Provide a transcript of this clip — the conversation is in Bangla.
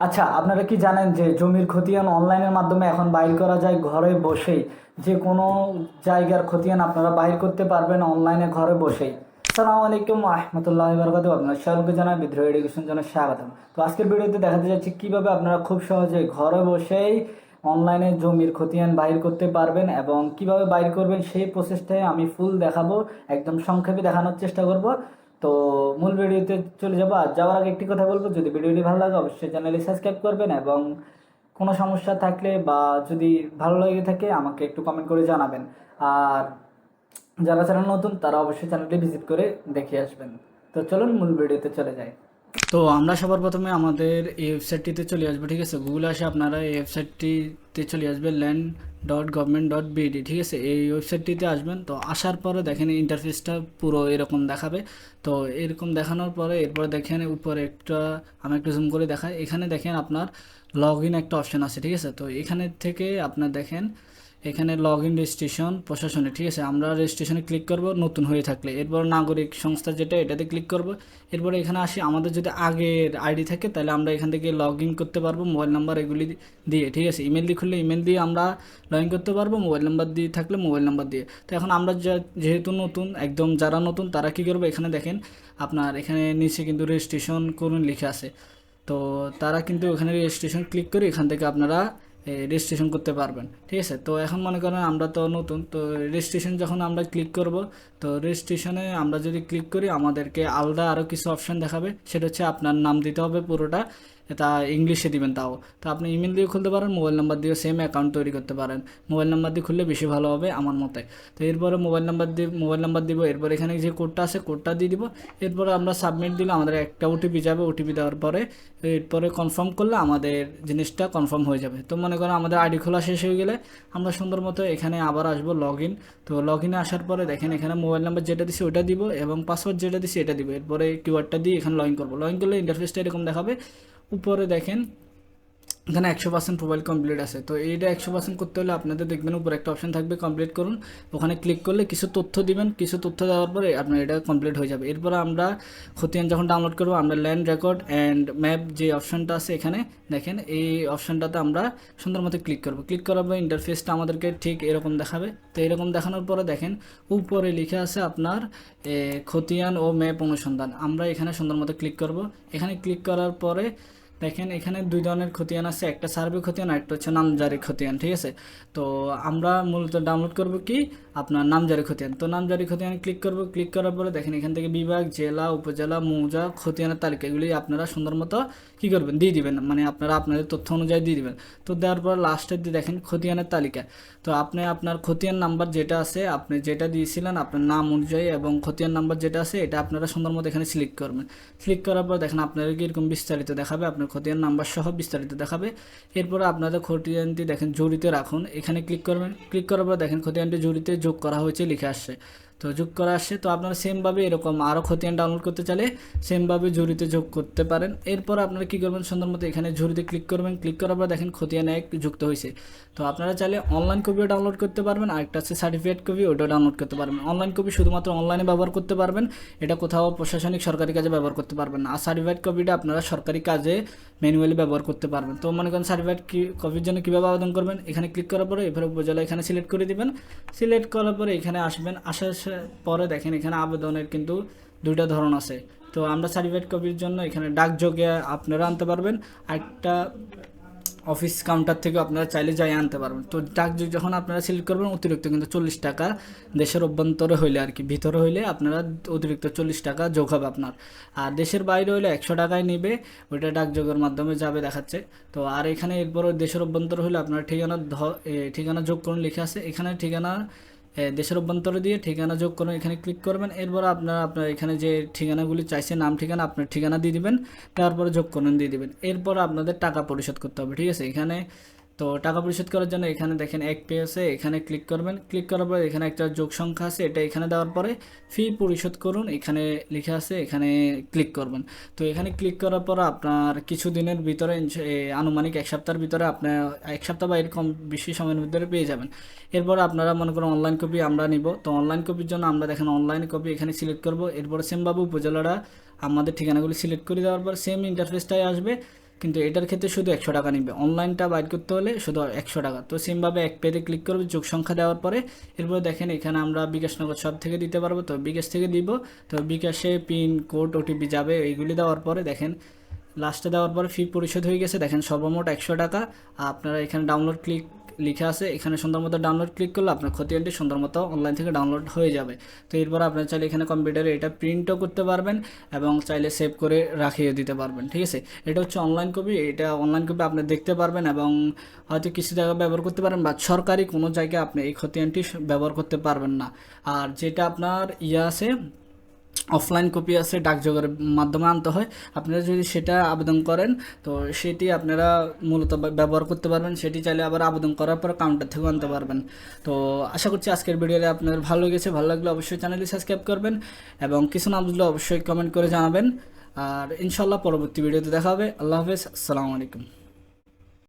আচ্ছা আপনারা কি জানেন যে জমির খতিয়ান অনলাইনের মাধ্যমে এখন বাইর করা যায়? ঘরে বসেই। যে কোনো জায়গার খতিয়ান আপনারা বাইর করতে পারবেন অনলাইনে ঘরে বসেই। আসসালামু আলাইকুম রহমতুল্লাহ বরকাত আপনার সকলকে জানাই বিদ্রোহ এডুকেশন জন্য স্বাগতম। তো আজকের ভিডিওতে দেখাতে যাচ্ছি কীভাবে আপনারা খুব সহজে ঘরে বসেই অনলাইনে জমির খতিয়ান বাইর করতে পারবেন এবং কীভাবে বাইর করবেন সেই প্রসেসটাই আমি ফুল দেখাবো। একদম সংক্ষেপে দেখানোর চেষ্টা করব। তো মূল ভিডিওতে চলে যাব। আর যাওয়ার আগে একটি কথা বলব, যদি ভিডিওটি ভালো লাগে অবশ্যই চ্যানেলে সাবস্ক্রাইব করবেন এবং কোনো সমস্যা থাকলে বা যদি ভালো লেগে থাকে, আমাকে একটু কমেন্ট করে জানাবেন। আর যারা চ্যানেল নতুন, তারা অবশ্যই চ্যানেলটি ভিজিট করে দেখে আসবেন। তো চলুন মূল ভিডিওতে চলে যাই। তো আমরা সবার প্রথমে আমাদের এই ওয়েবসাইটটিতে চলে আসব, ঠিক আছে? গুগলে আসে আপনারা এই ওয়েবসাইটটিতে চলে আসবে land dot government dot BD ঠিক আছে? এই ওয়েবসাইটটিতে আসবেন, তো আসার পরে দেখেন ইন্টারফেসটা পুরো এরকম দেখাবে। তো এরকম দেখানোর পরে এরপর দেখেন উপরে একটা, আমি একটু জুম করে দেখাই। এখানে দেখেন আপনার লগ ইন একটা অপশন আছে, ঠিক আছে? তো এখানে থেকে আপনার দেখেন এখানে লগ ইন রেজিস্ট্রেশন প্রশাসনে, ঠিক আছে? আমরা রেজিস্ট্রেশনে ক্লিক করব, নতুন হয়ে থাকলে। এরপর নাগরিক সংস্থা যেটা, এটাতে ক্লিক করব। এরপরে এখানে আসি, আমাদের যদি আগের আইডি থাকে, তাহলে আমরা এখান থেকে লগ ইন করতে পারব মোবাইল নাম্বার এগুলি দিয়ে, ঠিক আছে? ইমেল দিয়ে খুললে ইমেল দিয়ে আমরা লগ ইন করতে পারব মোবাইল নাম্বার দিয়ে থাকলে মোবাইল নাম্বার দিয়ে। তো এখন আমরা যেহেতু নতুন, একদম যারা নতুন, তারা কী করবে? এখানে দেখেন, আপনার এখানে নিচে কিন্তু রেজিস্ট্রেশন করুন লিখে আছে। তো তারা কিন্তু এখানে রেজিস্ট্রেশন ক্লিক করে এখান থেকে আপনারা রেজিস্ট্রেশন করতে পারবেন। ঠিক আছে? তো এখন মনে করেন আমরা তো নতুন, তো রেজিস্ট্রেশন যখন আমরা ক্লিক করব, তো রেজিস্ট্রেশনে আমরা যদি ক্লিক করি, আমাদেরকে আলাদা আরও কিছু অপশান দেখাবে। সেটা হচ্ছে আপনার নাম দিতে হবে পুরোটা। তা ইংলিশে দিবেন তাও। তো আপনি ইমেল দিয়ে খুলতে পারেন মোবাইল নাম্বার দিয়েও সেম অ্যাকাউন্ট তৈরি করতে পারেন। মোবাইল নাম্বার দিয়ে খুললে বেশি ভালো হবে আমার মতে। তো এরপরে মোবাইল নাম্বার দিয়ে মোবাইল নাম্বার দিব, এরপর এখানে যে কোডটা আছে কোডটা দিয়ে দিব। এরপরে আমরা সাবমিট দিলে আমাদের একটা ওটিপি যাবে ওটিপি দেওয়ার পরে, এরপরে কনফার্ম করলে আমাদের জিনিসটা কনফার্ম হয়ে যাবে। তো মনে করেন আমাদের আইডি খোলা শেষ হয়ে গেলে আমরা সুন্দর মতো এখানে আবার আসব লগ ইন তো লগ ইনে আসার পরে দেখেন এখানে মোবাইল নাম্বার যেটা দিছি ওটা দিব এবং পাসওয়ার্ড যেটা দিছি এটা দিব। এরপরে কিউআরটা দিয়ে এখানে লগ ইন করব। লগ ইন করলে ইন্টারফেসটা এরকম দেখাবে উপরে দেখেন, এখানে একশো পার্সেন্ট প্রোফাইল কমপ্লিট আছে। তো এইটা একশো পার্সেন্ট করতে হলে আপনাদের দেখবেন উপরে একটা অপশন থাকবে কমপ্লিট করুন। ওখানে ক্লিক করলে কিছু তথ্য দিবেন, কিছু তথ্য দেওয়ার পরে আপনার এটা কমপ্লিট হয়ে যাবে। এরপর আমরা খতিয়ান যখন ডাউনলোড করব, আমরা ল্যান্ড রেকর্ড অ্যান্ড ম্যাপ যে অপশনটা আছে এখানে, দেখেন এই অপশনটাতে আমরা সুন্দর মতো ক্লিক করব। ক্লিক করার পর ইন্টারফেসটা আমাদেরকে ঠিক এরকম দেখাবে। তো এরকম দেখানোর পরে দেখেন, উপরে লিখে আছে আপনার খতিয়ান ও ম্যাপ অনুসন্ধান। আমরা এখানে সুন্দর মতো ক্লিক করব। এখানে ক্লিক করার পরে দেখেন, এখানে দুই ধরনের খতিয়ান আছে। একটা সার্ভে খতিয়ান একটা হচ্ছে নামজারি খতিয়ান, ঠিক আছে? তো আমরা মূলত ডাউনলোড করব কি? আপনার নামজারি খতিয়ান। তো নামজারি খতিয়ানে ক্লিক করব। ক্লিক করার পরে দেখেন, এখান থেকে বিভাগ, জেলা, উপজেলা, মৌজা, খতিয়ানের তালিকা, এগুলি আপনারা সুন্দর মতো কী করবেন? দিয়ে দিবেন। মানে আপনারা আপনাদের তথ্য অনুযায়ী দিয়ে দিবেন। তো দেওয়ার পর লাস্টের দিয়ে দেখেন খতিয়ানের তালিকা। তো আপনি আপনার খতিয়ান নাম্বার যেটা আছে, আপনি যেটা দিয়েছিলেন আপনার নাম অনুযায়ী এবং খতিয়ান নাম্বার যেটা আছে, এটা আপনারা সুন্দর মতো এখানে সিলেক্ট করবেন। সিলেক্ট করার পর দেখেন, আপনাদেরকে এরকম বিস্তারিত দেখাবে। আপনার খতিয়ান নাম্বার সহ বিস্তারিত দেখাবে। এরপর আপনাদের খতিয়ানটি দেখেন জুড়িতে রাখুন। এখানে ক্লিক করবেন। ক্লিক করার পর দেখেন খতিয়ানটি জুড়িতে যোগ করা হয়েছে, লিখে আসছে। তো যোগ করা আসছে তো আপনারা সেমভাবে এরকম আরও খতিয়ান ডাউনলোড করতে চাইলে সেমভাবে ঝুড়িতে যোগ করতে পারেন। এরপর আপনারা কী করবেন, সুন্দর মতো এখানে ঝুড়িতে ক্লিক করবেন। ক্লিক করার পর দেখেন খতিয়ান এক যুক্ত হয়েছে। তো আপনারা চাইলে অনলাইন কপিও ডাউনলোড করতে পারবেন আর একটা আছে সার্টিফিকেট কপি ওটাও ডাউনলোড করতে পারবেন। অনলাইন কপি শুধুমাত্র অনলাইনে ব্যবহার করতে পারবেন, এটা কোথাও প্রশাসনিক সরকারি কাজে ব্যবহার করতে পারবেন না। আর সার্টিফিকেট কপিটা আপনারা সরকারি কাজে ম্যানুয়ালি ব্যবহার করতে পারবেন। তো মনে করেন সার্টিফিকেট কপির জন্য কীভাবে আবেদন করবেন? এখানে ক্লিক করার পরে এভাবে উপজেলা এখানে সিলেক্ট করে দিবেন। সিলেক্ট করার পরে এখানে আসবেন, আসার পরে দেখেন এখানে আবেদনের কিন্তু দুইটা ধরন আছে। তো আমরা সার্টিফিকেট কপির জন্য এখানে ডাকযোগে আপনারা আনতে পারবেন একটা অফিস কাউন্টার থেকে আপনারা চাইলে যাই আনতে পারবেন। তো ডাকযোগ যখন আপনারা সিলেক্ট করবেন, অতিরিক্ত কিন্তু চল্লিশ টাকা দেশের অভ্যন্তরে হইলে আর কি, ভিতরে হইলে আপনারা অতিরিক্ত চল্লিশ টাকা যোগ হবে আপনার। আর দেশের বাইরে হইলে একশো টাকায় নিবে, ওইটা ডাকযোগের মাধ্যমে যাবে দেখাচ্ছে। তো আর এখানে এরপর দেশের অভ্যন্তরে হইলে আপনার ঠিকানা ঠিকানা যোগ করুন লিখে আছে। এখানে ঠিকানা দেশের অভ্যন্তরে দিয়ে ঠিকানা যোগ করুন এখানে ক্লিক করবেন। এরপর আপনারা আপনার এখানে যে ঠিকানাগুলি চাইছে, নাম, ঠিকানা, আপনার ঠিকানা দিয়ে দিবেন। তারপরে যোগ করুন, দিয়ে দিবেন। এরপর আপনাদের টাকা পরিশোধ করতে হবে, ঠিক আছে? এখানে তো টাকা পরিশোধ করার জন্য এখানে দেখেন এক পে আছে, এখানে ক্লিক করবেন। ক্লিক করার পরে এখানে একটা যোগ সংখ্যা আছে, এটা এখানে দেওয়ার পরে ফি পরিশোধ করুন, এখানে লেখা আছে, এখানে ক্লিক করবেন। তো এখানে ক্লিক করার পর আপনার কিছু দিনের ভিতরে আনুমানিক এক সপ্তাহের ভিতরে আপনার, এক সপ্তাহ বা এরকম বেশি সময়ের ভিতরে পেয়ে যাবেন। এরপর আপনারা মনে করুন অনলাইন কপি আমরা নিব। তো অনলাইন কপির জন্য আমরা দেখেন অনলাইন কপি এখানে সিলেক্ট করব। এরপর সেমভাবে উপজেলারা আমাদের ঠিকানাগুলি সিলেক্ট করে দেওয়ার পর সেম ইন্টারফেসটাই আসবে। কিন্তু এটার ক্ষেত্রে শুধু একশো টাকা নিবে। অনলাইনটা বাইর করতে হলে শুধু একশো টাকা। তো সেমভাবে এক পেতে ক্লিক করবে, যোগ সংখ্যা দেওয়ার পরে এরপরে দেখেন এখানে আমরা বিকাশনগর সব থেকে দিতে পারব। তো বিকাশ থেকে দিব। তো বিকাশে পিন কোড ওটিপি যাবে, এইগুলি দেওয়ার পরে দেখেন লাস্টে দেওয়ার পরে ফি পরিশোধ হয়ে গেছে। দেখেন সর্বমোট একশো টাকা। আপনারা এখানে ডাউনলোড ক্লিক লিখে আছে, এখানে সুন্দর মতো ডাউনলোড ক্লিক করলে আপনার খতিয়ানটি সুন্দর মতো অনলাইন থেকে ডাউনলোড হয়ে যাবে। তো এরপর আপনার চাইলে এখানে কম্পিউটারে এটা প্রিন্টও করতে পারবেন এবং চাইলে সেভ করে রাখিয়ে দিতে পারবেন, ঠিক আছে? এটা হচ্ছে অনলাইন কপি এটা অনলাইন কপি আপনি দেখতে পারবেন এবং হয়তো কিছু জায়গায় ব্যবহার করতে পারেন বা সরকারি কোনো জায়গায় আপনি এই খতিয়ানটি ব্যবহার করতে পারবেন না। আর যেটা আপনার ইয়ে আছে অফলাইন কপি আছে, ডাকযোগের মাধ্যমে আনতে হয়। আপনারা যদি সেটা আবেদন করেন, তো সেটি আপনারা মূলত ব্যবহার করতে পারবেন। সেটি চাইলে আবার আবেদন করার পর কাউন্টার থেকেও আনতে পারবেন। তো আশা করছি আজকের ভিডিওতে আপনার ভালো লেগেছে। ভালো লাগলে অবশ্যই চ্যানেলটি সাবস্ক্রাইব করবেন এবং কিছু না বুঝলে অবশ্যই কমেন্ট করে জানাবেন। আর ইনশাল্লাহ পরবর্তী ভিডিওতে দেখা হবে। আল্লাহ হাফেজ। আসসালামু আলাইকুম।